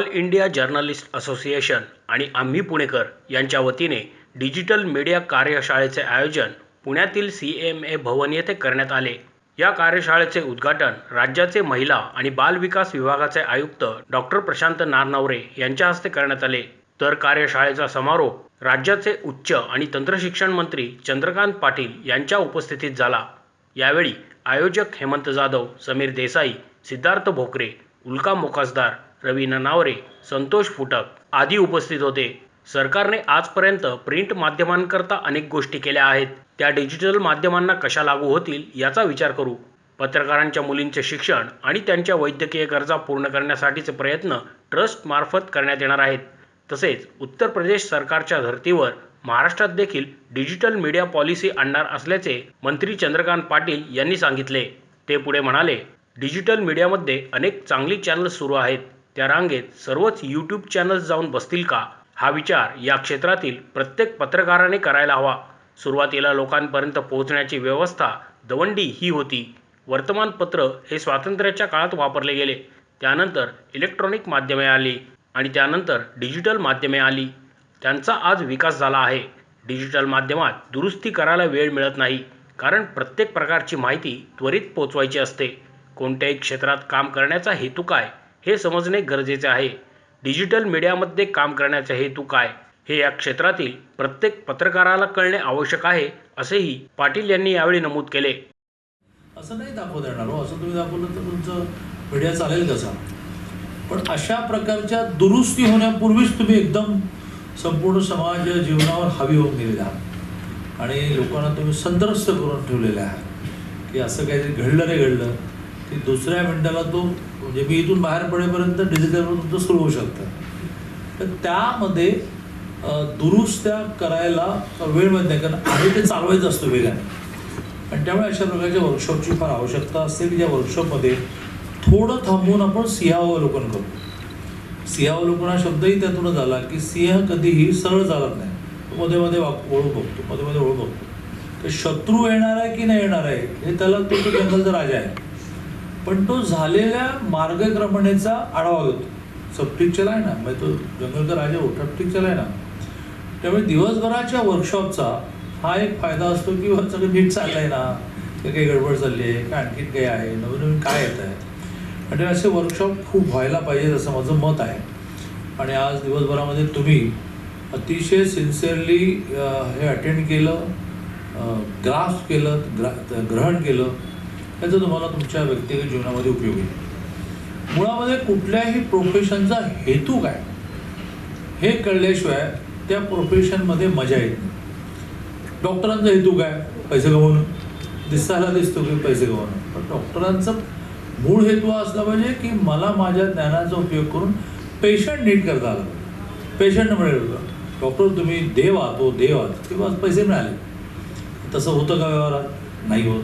All India journalist association आणि आम्ही पुणेकर यांच्या वतीने डिजिटल मीडिया कार्यशाळेचे आयोजन पुण्यातील सी एम ए भवन येथे करण्यात आले. या कार्यशाळेचे उद्घाटन राज्याचे महिला आणि बाल विकास विभागाचे आयुक्त डॉक्टर प्रशांत नारनवरे यांच्या हस्ते करण्यात आले. तर कार्यशाळेचा समारोप राज्याचे उच्च आणि तंत्रशिक्षण मंत्री चंद्रकांत पाटील यांच्या उपस्थितीत झाला. यावेळी आयोजक हेमंत जाधव समीर देसाई सिद्धार्थ भोकरे उल्का मोकासदार रवी ननावरे संतोष फुटक आदी उपस्थित होते. सरकारने आजपर्यंत प्रिंट माध्यमांकरता अनेक गोष्टी केल्या आहेत. त्या डिजिटल माध्यमांना कशा लागू होतील याचा विचार करू. पत्रकारांच्या मुलींचे शिक्षण आणि त्यांच्या वैद्यकीय गरजा पूर्ण करण्यासाठीचे प्रयत्न ट्रस्टमार्फत करण्यात येणार आहेत. तसेच उत्तर प्रदेश सरकारच्या धर्तीवर महाराष्ट्रात देखील डिजिटल मीडिया पॉलिसी आणणार असल्याचे मंत्री चंद्रकांत पाटील यांनी सांगितले. ते पुढे म्हणाले डिजिटल मीडियामध्ये अनेक चांगली चॅनल्स सुरू आहेत. त्या रांगेत सर्वच यूट्यूब चॅनल्स जाऊन बसतील का? हा विचार या क्षेत्रातील प्रत्येक पत्रकाराने करायला हवा. सुरुवातीला लोकांपर्यंत पोहोचण्याची व्यवस्था दवंडी ही होती. वर्तमानपत्र हे स्वातंत्र्याच्या काळात वापरले गेले. त्यानंतर इलेक्ट्रॉनिक माध्यमे आली आणि त्यानंतर डिजिटल माध्यमे आली. त्यांचा आज विकास झाला आहे. डिजिटल माध्यमात दुरुस्ती करायला वेळ मिळत नाही. कारण प्रत्येक प्रकारची माहिती त्वरित पोचवायची असते. कोणत्याही क्षेत्रात काम करण्याचा हेतू काय? हे समजणे गरजेचे आहे. डिजिटल मीडियामध्ये काम करण्याचा हेतू काय? हे या क्षेत्रातील प्रत्येक पत्रकाराला कळणे आवश्यक आहे असेही पाटील यांनी यावेळी नमूद केले. असं नाही दाखवता येणार हो. असं तुम्ही दाखवलं तर तुमचं मीडिया चालेल कसा पण अशा प्रकारच्या दुरुस्ती होण्यापूर्वीच तुम्ही एकदम संपूर्ण समाज जीवनावर हवी होऊन गेलेला आहात. आणि लोकांना तुम्ही संतरस्त करून ठेवलेले आहात. की असं काहीतरी घडलं रे घडलं. की दुसऱ्या मिनिटाला तो म्हणजे मी इथून बाहेर पडेपर्यंत डिजिटलवर तुमचं सुरू होऊ शकतं. तर त्यामध्ये दुरुस्त्या करायला वेळ मिळत नाही कारण आम्ही ते चालवायचं असतं वेगाने. आणि त्यामुळे अशा प्रकारच्या वर्कशॉपची फार आवश्यकता असते की ज्या वर्कशॉपमध्ये थोडं थांबून आपण सिंहावलोकन करू. सिंहावलोकन हा शब्दही त्यातूनच झाला की सिंह कधीही सरळ चालत नाही. तो मध्ये मध्ये वाक वळू बघतो मध्ये मध्ये वळू बघतो. तर शत्रू येणार आहे की नाही येणार आहे हे त्याला तो तो जंगलचा राजा आहे. पण तो झालेल्या मार्गक्रमणेचा आढावा घेतो. सब आहे ना म्हणजे तो जंगलकर राजा होता आहे ना. त्यामुळे दिवसभराच्या वर्कशॉपचा हा एक फायदा असतो की सगळं नीट चाललंय ना. काही गडबड चालली आहे काय आणखीन काही आहे नवीन नवीन काय येत आहे. आणि असे वर्कशॉप खूप व्हायला पाहिजेत असं माझं मत आहे. आणि आज दिवसभरामध्ये तुम्ही अतिशय सिन्सिअरली हे अटेंड केलं ग्राफ केलं ग्रा ग्रहण केलं. त्याचा तुम्हाला तुमच्या व्यक्तिगत जीवनामध्ये उपयोग येईल. मुळामध्ये कुठल्याही प्रोफेशनचा हेतू काय? हे कळल्याशिवाय त्या प्रोफेशनमध्ये मजा येत नाही. डॉक्टरांचा हेतू काय? पैसे कमवणं. दिसायला दिसतो की पैसे कमवणं. पण डॉक्टरांचा मूळ हेतू असला पाहिजे की मला माझ्या ज्ञानाचा उपयोग करून पेशंट नीट करता आला पेशंट मिळेल डॉक्टर तुम्ही देव आहात हो देव आहात. किंवा पैसे मिळाले. तसं होतं का व्यवहारात? नाही होत.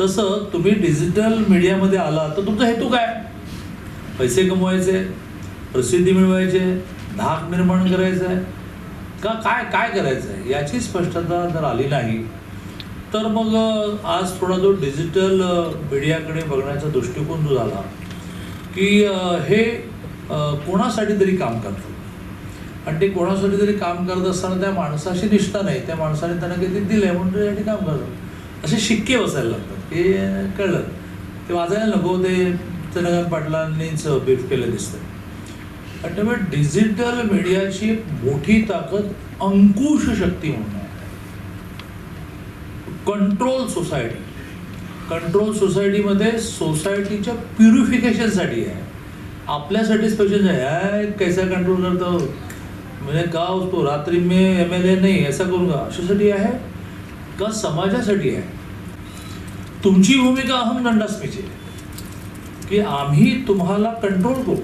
तसं तुम्ही डिजिटल मीडियामध्ये आला तर तुमचा हेतू काय? पैसे कमवायचे प्रसिद्धी मिळवायचे धाक निर्माण करायचं आहे का काय काय करायचं आहे याची स्पष्टता जर आली नाही तर मग आज थोडा जो डिजिटल मीडियाकडे बघण्याचा दृष्टिकोन जो झाला की हे कोणासाठी तरी काम करतो. आणि ते कोणासाठी तरी काम करत असताना त्या माणसाशी निष्ठा नाही. त्या माणसाने त्यांना काहीतरी दिलंय म्हणून त्यासाठी काम करतात. असे शिक्के बसायला लागतात हे कळलं. ते वाजायला नको ते चंद्रकांत पाटलांनीच ब्रीफ केलं दिसतं आणि त्यामुळे डिजिटल मीडियाची मोठी ताकद अंकुश शक्ती म्हणून कंट्रोल सोसायटी कंट्रोल सोसायटीमध्ये सोसायटीच्या प्युरिफिकेशनसाठी आहे. आपल्यासाठी स्पेशल आहे कैसा कंट्रोल करतो? म्हणजे का उसको रात्री मी एम एल ए नाही ऐसा करूंगा अशासाठी आहे? का समाजासाठी आहे. तुमची भूमिका अहम दंडास्मीची आहे. की आम्ही तुम्हाला कंट्रोल करू.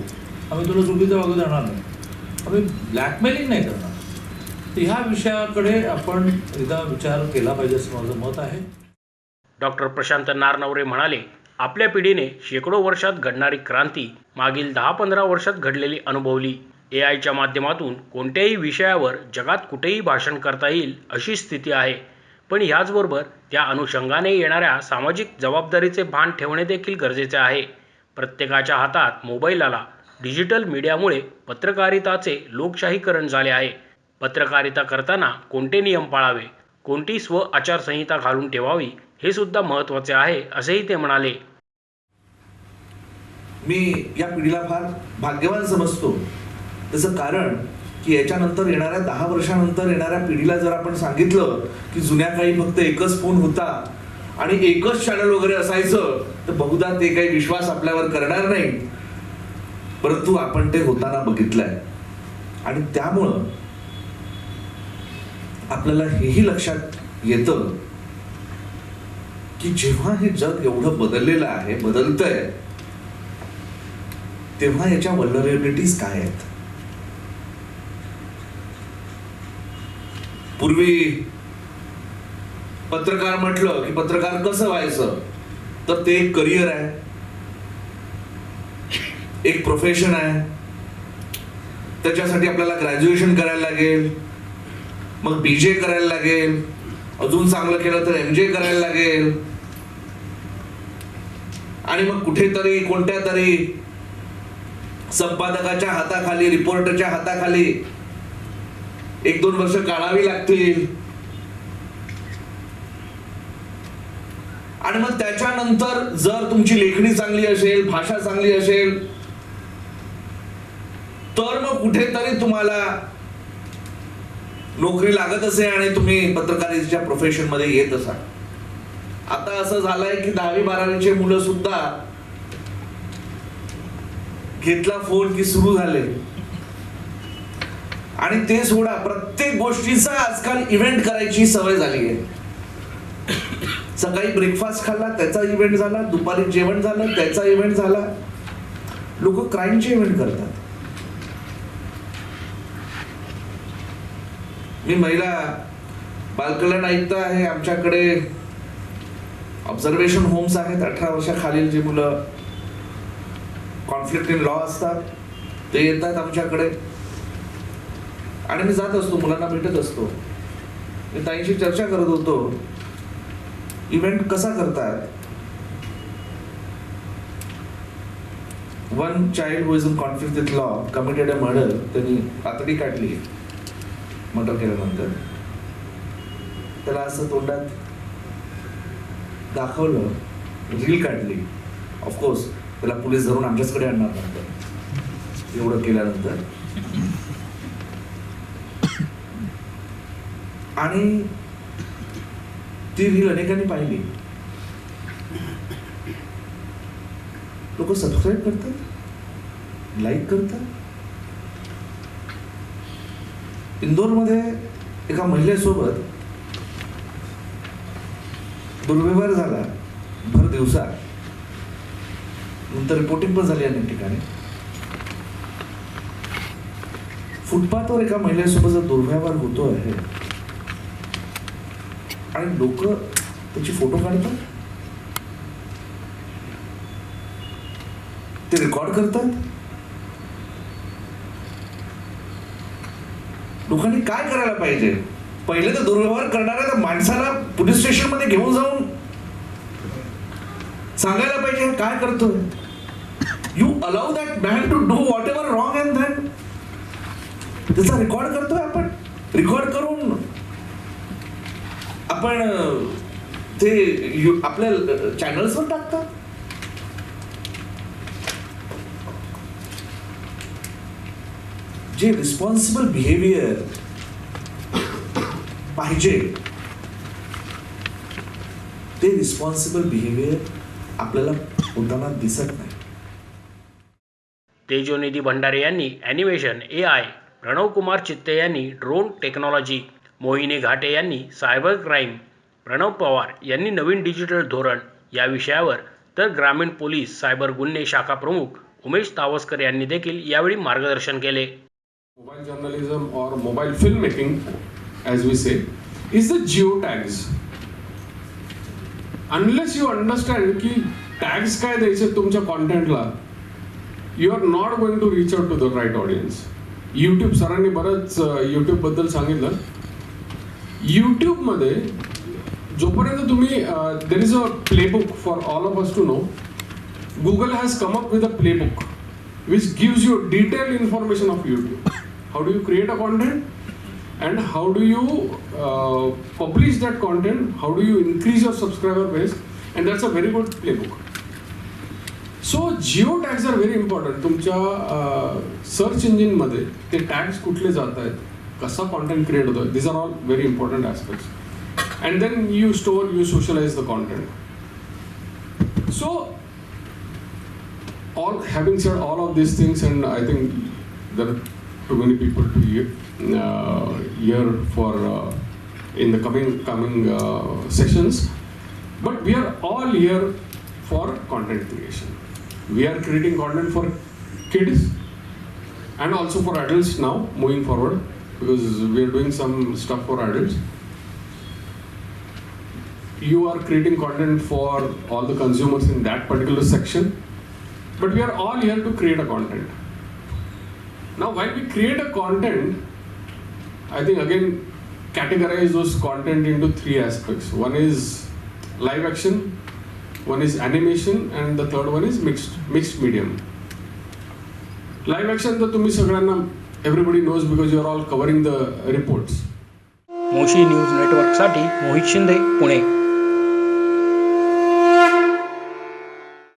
आम्ही तुला चुकीचं वागू देणार नाही. आम्ही ब्लॅकमेलिंग नाही करणार. तर ह्या विषयाकडे आपण एकदा विचार केला पाहिजे असं माझं मत आहे. डॉक्टर प्रशांत नारनवरे म्हणाले आपल्या पिढीने शेकडो वर्षात घडणारी क्रांती मागील दहा पंधरा वर्षात घडलेली अनुभवली. ए आयच्या माध्यमातून कोणत्याही विषयावर जगात कुठेही भाषण करता येईल अशी स्थिती आहे. पण याचबरोबर त्या अनुषंगाने येणाऱ्या सामाजिक जबाबदारीचे भान ठेवणे देखील गरजेचे आहे. प्रत्येकाच्या हातात मोबाईल आला डिजिटल मीडियामुळे पत्रकारिताचे लोकशाहीकरण झाले आहे. पत्रकारिता करताना कोणते नियम पाळावे कोणती स्व आचारसंहिता घालून ठेवावी हे सुद्धा महत्त्वाचे आहे असेही ते म्हणाले. मी या पिढीला फार भाग्यवान समजतो. त्याचं कारण की याच्यानंतर येणाऱ्या दहा वर्षानंतर येणाऱ्या पिढीला जर आपण सांगितलं की जुन्या काळी फक्त एकच फोन होता आणि एकच चॅनल वगैरे असायचं तर बहुधा ते काही विश्वास आपल्यावर करणार नाही. परंतु आपण ते होताना बघितलंय. आणि त्यामुळं आपल्याला हेही लक्षात येतं की जेव्हा हे जग एवढं बदललेलं आहे बदलतंय तेव्हा याच्या वल्नरेबिलिटीज काय आहेत? पूर्वी पत्रकार म्हटलं की पत्रकार कसं व्हायचं? तर ते एक करिअर आहे. एक प्रोफेशन आहे. त्याच्यासाठी आपल्याला ग्रॅज्युएशन करायला लागेल. मग बी जे करायला लागेल. अजून चांगलं केलं तर एम जे करायला लागेल. आणि मग कुठेतरी कोणत्या तरी संपादकाच्या हाताखाली रिपोर्टरच्या हाताखाली एक दोन वर्ष काढावी लागतील. आणि मग त्याच्यानंतर जर तुमची लेखणी चांगली असेल भाषा चांगली असेल तर मग कुठेतरी तुम्हाला नोकरी लागत असे आणि तुम्ही पत्रकारितेच्या प्रोफेशनमध्ये येत असाल. आता असं झालंय की दहावी बारावीचे मुलं सुद्धा घेतला फोन की सुरू झाले. आणि ते सोडा प्रत्येक गोष्टीचा आजकाल इव्हेंट करायची सवय झाली आहे सकाळी ब्रेकफास्ट खाल्ला त्याचा इव्हेंट झाला दुपारी जेवण झालं त्याचा इव्हेंट झाला. लोक क्राईमचे इव्हेंट करतात. मी महिला बालकल्याण आयुक्त आहे आमच्याकडे ऑब्झर्वेशन होम्स आहेत अठरा वर्षाखालील जी मुलं कॉन्फ्लिक्ट इन लॉ असतात ते येतात आमच्याकडे. आणि मी जात असतो मुलांना भेटत असतो. मी ताईंशी चर्चा करत होतो. इव्हेंट कसा करतात? One child who is in conflict with law committed a murder त्यांनी तातडी काढली. मर्डर केल्यानंतर. त्याला असं तोंडात दाखवलं रील काढली. ऑफकोर्स त्याला पोलीस धरून आमच्याचकडे आणणार नंतर एवढं केल्यानंतर. आणि ती रील अनेकांनी पाहिली. लोक सबस्क्राईब करतात लाईक करतात. इंदोरमध्ये एका महिलेसोबत दुर्व्यवहार झाला. भर दिवसा नंतर रिपोर्टिंग पण झाली अनेक ठिकाणी. फुटपाथवर एका महिलेसोबत जर दुर्व्यवहार होतो आहे आणि लोक त्याची फोटो काढतात? ते रेकॉर्ड करतात? लोकांनी काय करायला पाहिजे? पहिले तर दुर्व्यवहार करणाऱ्या माणसाला पोलीस स्टेशनमध्ये घेऊन जाऊन सांगायला पाहिजे काय करतोय? You allow that man to do whatever wrong and that त्याचा रेकॉर्ड करतोय आपण. रेकॉर्ड करून आपण ते यु- आपल्या चॅनल्सवर टाकतात जे रिस्पॉन्सिबल बिहेवियर पाहिजे ते रिस्पॉन्सिबल बिहेवियर आपल्याला होताना दिसत नाही. तेजोनिधी भंडारे यांनी animation A I Pranav Kumar Chitte यांनी ड्रोन टेक्नॉलॉजी मोहिनी घाटे यांनी सायबर क्राईम प्रणव पवार यांनी नवीन डिजिटल धोरण या विषयावर तर ग्रामीण पोलीस सायबर गुन्हे शाखा प्रमुख उमेश तावसकर यांनी देखील यावेळी मार्गदर्शन केले. मोबाईल जर्नलिझम और mobile film making as we say is the geo tags unless you understand की टॅग्स काय द्यायचे तुमच्या कॉन्टेंटला you are not going to reach out to the right audience YouTube सरांनी बरंच यूट्यूबबद्दल सांगितलं. युट्यूबमध्ये जोपर्यंत तुम्ही there is a playbook for all of us to know Google has come up with a playbook which gives you detail information of YouTube how do you create a content and how do you publish that content how do you increase your subscriber base and that's a very good playbook so geo tags are very important तुमच्या search इंजिनमध्ये ते tags कुठले जात आहेत plus a content creator. These are all very important aspects. And then you store, you socialize the content. So, all having said all of these things, and I think there are too many people to hear, uh, hear for uh, in the coming coming uh, sessions. But we are all here for content creation. We are creating content for kids and also for adults now moving forward because we are doing some stuff for adults you are creating content for all the consumers in that particular section but we are all here to create a content. Now, while we create a content, I think again categorize those content into three aspects. One is live action, one is animation, and the third one is mixed mixed medium. Live action तर तुम्ही सगळ्यांना everybody knows because you are all covering the reports. Moshi news नेटवर्कसाठी मोहित शिंदे पुणे